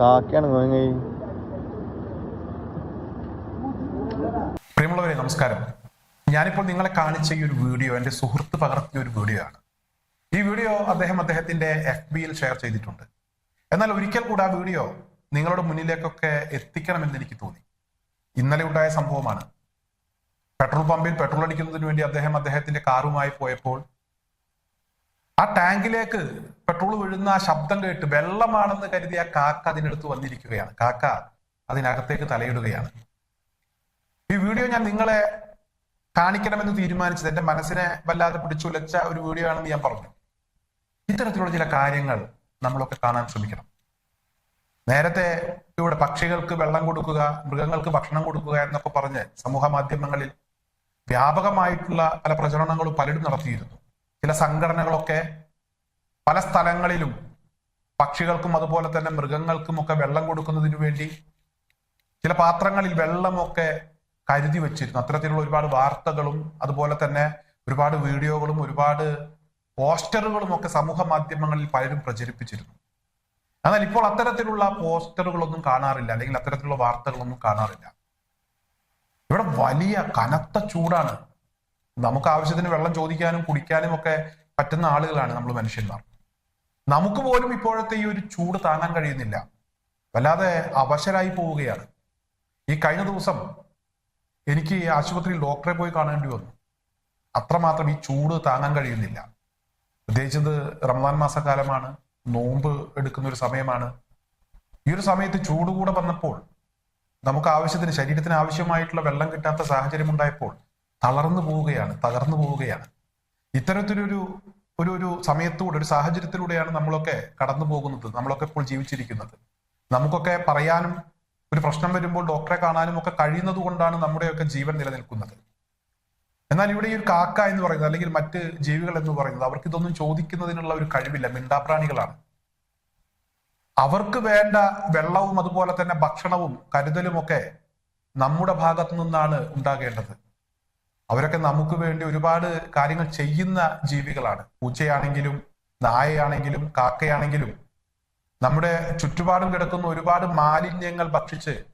കാക്കയാണ് പ്രിയമുള്ളവരെ നമസ്കാരം. ഞാനിപ്പോൾ നിങ്ങളെ കാണിച്ച ഈ ഒരു വീഡിയോ എന്റെ സുഹൃത്ത് പകർത്തിയ ഒരു വീഡിയോ ആണ്. ഈ വീഡിയോ അദ്ദേഹം അദ്ദേഹത്തിന്റെ എഫ് ബിയിൽ ഷെയർ ചെയ്തിട്ടുണ്ട്. എന്നാൽ ഒരിക്കൽ കൂടെ ആ വീഡിയോ നിങ്ങളുടെ മുന്നിലേക്കൊക്കെ എത്തിക്കണമെന്ന് എനിക്ക് തോന്നി. ഇന്നലെ ഉണ്ടായ സംഭവമാണ്. പെട്രോൾ പമ്പിൽ പെട്രോൾ അടിക്കുന്നതിന് വേണ്ടി അദ്ദേഹം അദ്ദേഹത്തിന്റെ കാറുമായി പോയപ്പോൾ ആ ടാങ്കിലേക്ക് പെട്രോൾ വീഴുന്ന ആ ശബ്ദം കേട്ട് വെള്ളമാണെന്ന് കരുതി ആ കാക്ക അതിനടുത്ത് വന്നിരിക്കുകയാണ്. കാക്ക അതിനകത്തേക്ക് തലയിടുകയാണ്. ഈ വീഡിയോ ഞാൻ നിങ്ങളെ കാണിക്കണമെന്ന് തീരുമാനിച്ചത് എന്റെ മനസ്സിനെ വല്ലാതെ പിടിച്ചുലച്ച ഒരു വീഡിയോ ആണെന്ന് ഞാൻ പറഞ്ഞു. ഇത്തരത്തിലുള്ള ചില കാര്യങ്ങൾ നമ്മളൊക്കെ കാണാൻ ശ്രമിക്കണം. നേരത്തെ ഇവിടെ പക്ഷികൾക്ക് വെള്ളം കൊടുക്കുക മൃഗങ്ങൾക്ക് ഭക്ഷണം കൊടുക്കുക എന്നൊക്കെ പറഞ്ഞ് സമൂഹ മാധ്യമങ്ങളിൽ വ്യാപകമായിട്ടുള്ള പല പ്രചരണങ്ങളും പലരും നടത്തിയിരുന്നു. ചില സംഘടനകളൊക്കെ പല സ്ഥലങ്ങളിലും പക്ഷികൾക്കും അതുപോലെ തന്നെ മൃഗങ്ങൾക്കും ഒക്കെ വെള്ളം കൊടുക്കുന്നതിനു വേണ്ടി ചില പാത്രങ്ങളിൽ വെള്ളമൊക്കെ കരുതി വെച്ചിരുന്നു. അത്തരത്തിലുള്ള ഒരുപാട് വാർത്തകളും അതുപോലെ തന്നെ ഒരുപാട് വീഡിയോകളും ഒരുപാട് പോസ്റ്ററുകളും ഒക്കെ സമൂഹ മാധ്യമങ്ങളിൽ പലരും പ്രചരിപ്പിച്ചിരുന്നു. എന്നാൽ ഇപ്പോൾ അത്തരത്തിലുള്ള പോസ്റ്ററുകളൊന്നും കാണാറില്ല. അല്ലെങ്കിൽ അത്തരത്തിലുള്ള വാർത്തകളൊന്നും കാണാറില്ല. ഇവിടെ വലിയ കനത്ത ചൂടാണ്. നമുക്ക് ആവശ്യത്തിന് വെള്ളം ചോദിക്കാനും കുടിക്കാനും ഒക്കെ പറ്റുന്ന ആളുകളാണ് നമ്മൾ മനുഷ്യന്മാർ. നമുക്ക് പോലും ഇപ്പോഴത്തെ ഈ ഒരു ചൂട് താങ്ങാൻ കഴിയുന്നില്ല. വല്ലാതെ അവശരായി പോവുകയാണ്. ഈ കഴിഞ്ഞ ദിവസം എനിക്ക് ആശുപത്രിയിൽ ഡോക്ടറെ പോയി കാണേണ്ടി വന്നു. അത്രമാത്രം ഈ ചൂട് താങ്ങാൻ കഴിയുന്നില്ല. പ്രത്യേകിച്ചത് റമദാൻ മാസക്കാലമാണ്. നോമ്പ് എടുക്കുന്ന ഒരു സമയമാണ്. ഈ ഒരു സമയത്ത് ചൂട് കൂടെ വന്നപ്പോൾ നമുക്ക് ആവശ്യത്തിന് ശരീരത്തിന് ആവശ്യമായിട്ടുള്ള വെള്ളം കിട്ടാത്ത സാഹചര്യം ഉണ്ടായപ്പോൾ തളർന്നു പോവുകയാണ് തകർന്നു പോവുകയാണ്. ഇത്തരത്തിലൊരു ഒരു ഒരു സമയത്തൂടെ ഒരു സാഹചര്യത്തിലൂടെയാണ് നമ്മളൊക്കെ കടന്നു പോകുന്നത് നമ്മളൊക്കെ ഇപ്പോൾ ജീവിച്ചിരിക്കുന്നത്. നമുക്കൊക്കെ പറയാനും ഒരു പ്രശ്നം വരുമ്പോൾ ഡോക്ടറെ കാണാനും ഒക്കെ കഴിയുന്നത് കൊണ്ടാണ് നമ്മുടെയൊക്കെ ജീവൻ നിലനിൽക്കുന്നത്. എന്നാൽ ഇവിടെ ഈ ഒരു കാക്ക എന്ന് പറയുന്നത് അല്ലെങ്കിൽ മറ്റ് ജീവികൾ എന്ന് പറയുന്നത് അവർക്ക് ഇതൊന്നും ചോദിക്കുന്നതിനുള്ള ഒരു കഴിവില്ല മിണ്ടാപ്രാണികളാണ്. അവർക്ക് വേണ്ട വെള്ളവും അതുപോലെ തന്നെ ഭക്ഷണവും കരുതലും ഒക്കെ നമ്മുടെ ഭാഗത്തു നിന്നാണ് ഉണ്ടാകേണ്ടത്. അവരൊക്കെ നമുക്ക് വേണ്ടി ഒരുപാട് കാര്യങ്ങൾ ചെയ്യുന്ന ജീവികളാണ്. പൂച്ചയാണെങ്കിലും നായയാണെങ്കിലും കാക്കയാണെങ്കിലും. നമ്മുടെ ചുറ്റുപാടും കിടക്കുന്ന ഒരുപാട് മാലിന്യങ്ങൾ ഭക്ഷിച്ച്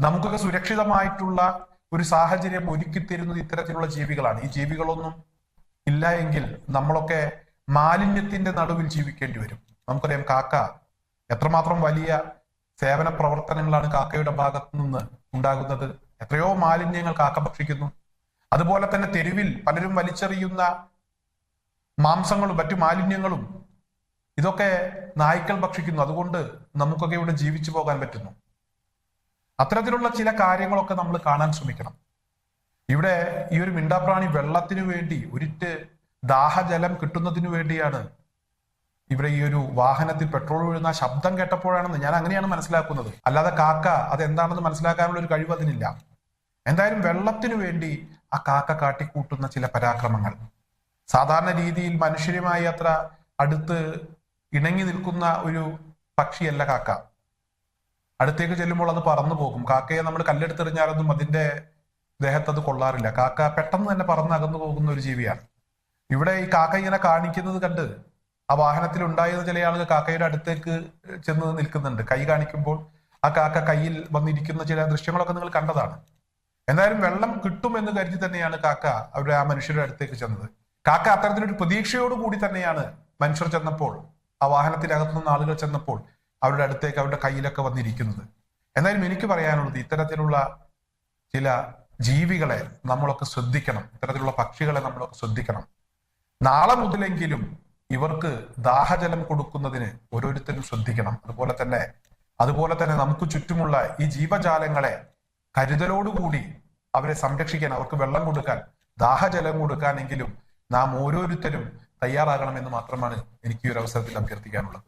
നമുക്കൊക്കെ സുരക്ഷിതമായിട്ടുള്ള ഒരു സാഹചര്യം ഒരുക്കി തരുന്നത് ഇത്തരത്തിലുള്ള ജീവികളാണ്. ഈ ജീവികളൊന്നും ഇല്ല എങ്കിൽ നമ്മളൊക്കെ മാലിന്യത്തിന്റെ നടുവിൽ ജീവിക്കേണ്ടി വരും. നമുക്കറിയാം കാക്ക എത്രമാത്രം വലിയ സേവന പ്രവർത്തനങ്ങളാണ് കാക്കയുടെ ഭാഗത്തു നിന്ന് ഉണ്ടാകുന്നത്. എത്രയോ മാലിന്യങ്ങൾ കാക്ക ഭക്ഷിക്കുന്നു. അതുപോലെ തന്നെ തെരുവിൽ പലരും വലിച്ചെറിയുന്ന മാംസങ്ങളും മറ്റു മാലിന്യങ്ങളും ഇതൊക്കെ നായ്ക്കൾ ഭക്ഷിക്കുന്നു. അതുകൊണ്ട് നമുക്കൊക്കെ ഇവിടെ ജീവിച്ചു പോകാൻ പറ്റുന്നു. അത്തരത്തിലുള്ള ചില കാര്യങ്ങളൊക്കെ നമ്മൾ കാണാൻ ശ്രമിക്കണം. ഇവിടെ ഈ ഒരു മിണ്ടാപ്രാണി വെള്ളത്തിനു വേണ്ടി ഒരിറ്റ് ദാഹജലം കിട്ടുന്നതിനു വേണ്ടിയാണ് ഇവിടെ ഈ ഒരു വാഹനത്തിൽ പെട്രോൾ വീഴുന്ന ശബ്ദം കേട്ടപ്പോഴാണെന്ന് ഞാൻ അങ്ങനെയാണ് മനസ്സിലാക്കുന്നത്. അല്ലാതെ കാക്ക അത് എന്താണെന്ന് മനസ്സിലാക്കാനുള്ള ഒരു കഴിവ് അതിനില്ല. എന്തായാലും വെള്ളത്തിനു വേണ്ടി ആ കാക്ക കാട്ടിക്കൂട്ടുന്ന ചില പരാക്രമങ്ങൾ. സാധാരണ രീതിയിൽ മനുഷ്യരുമായി അത്ര അടുത്ത് ഇണങ്ങി നിൽക്കുന്ന ഒരു പക്ഷിയല്ല കാക്ക. അടുത്തേക്ക് ചെല്ലുമ്പോൾ അത് പറന്നു പോകും. കാക്കയെ നമ്മൾ കല്ലെടുത്തെറിഞ്ഞാലൊന്നും അതിന്റെ ദേഹത്ത് അത് കൊള്ളാറില്ല. കാക്ക പെട്ടെന്ന് തന്നെ പറന്ന് അകന്നു പോകുന്ന ഒരു ജീവിയാണ്. ഇവിടെ ഈ കാക്ക ഇങ്ങനെ കാണിക്കുന്നത് കണ്ട് ആ വാഹനത്തിൽ ഉണ്ടായിരുന്ന ചില ആളുകൾ കാക്കയുടെ അടുത്തേക്ക് ചെന്ന് നിൽക്കുന്നുണ്ട്. കൈ കാണിക്കുമ്പോൾ ആ കാക്ക കയ്യിൽ വന്നിരിക്കുന്ന ചില ദൃശ്യങ്ങളൊക്കെ നിങ്ങൾ കണ്ടതാണ്. എന്തായാലും വെള്ളം കിട്ടും എന്ന് കരുതി തന്നെയാണ് കാക്ക അവരുടെ ആ മനുഷ്യരുടെ അടുത്തേക്ക് ചെന്നത്. കാക്ക അത്തരത്തിലൊരു പ്രതീക്ഷയോട് കൂടി തന്നെയാണ് മനുഷ്യർ ചെന്നപ്പോൾ ആ വാഹനത്തിനകത്തു നിന്ന് ആളുകൾ ചെന്നപ്പോൾ അവരുടെ അടുത്തേക്ക് അവരുടെ കയ്യിലൊക്കെ വന്നിരിക്കുന്നത്. എന്തായാലും എനിക്ക് പറയാനുള്ളത് ഇത്തരത്തിലുള്ള ചില ജീവികളെ നമ്മളൊക്കെ ശ്രദ്ധിക്കണം. ഇത്തരത്തിലുള്ള പക്ഷികളെ നമ്മളൊക്കെ ശ്രദ്ധിക്കണം. നാളെ മുതലെങ്കിലും ഇവർക്ക് ദാഹജലം കൊടുക്കുന്നതിന് ഓരോരുത്തരും ശ്രദ്ധിക്കണം. അതുപോലെ തന്നെ അതുപോലെ തന്നെ നമുക്ക് ചുറ്റുമുള്ള ഈ ജീവജാലങ്ങളെ കരുതലോടുകൂടി അവരെ സംരക്ഷിക്കാൻ അവർക്ക് വെള്ളം കൊടുക്കാൻ ദാഹജലം കൊടുക്കാനെങ്കിലും നാം ഓരോരുത്തരും തയ്യാറാകണമെന്ന് മാത്രമാണ് എനിക്ക് ഈ ഒരു അവസരത്തിൽ അഭ്യർത്ഥിക്കാനുള്ളത്.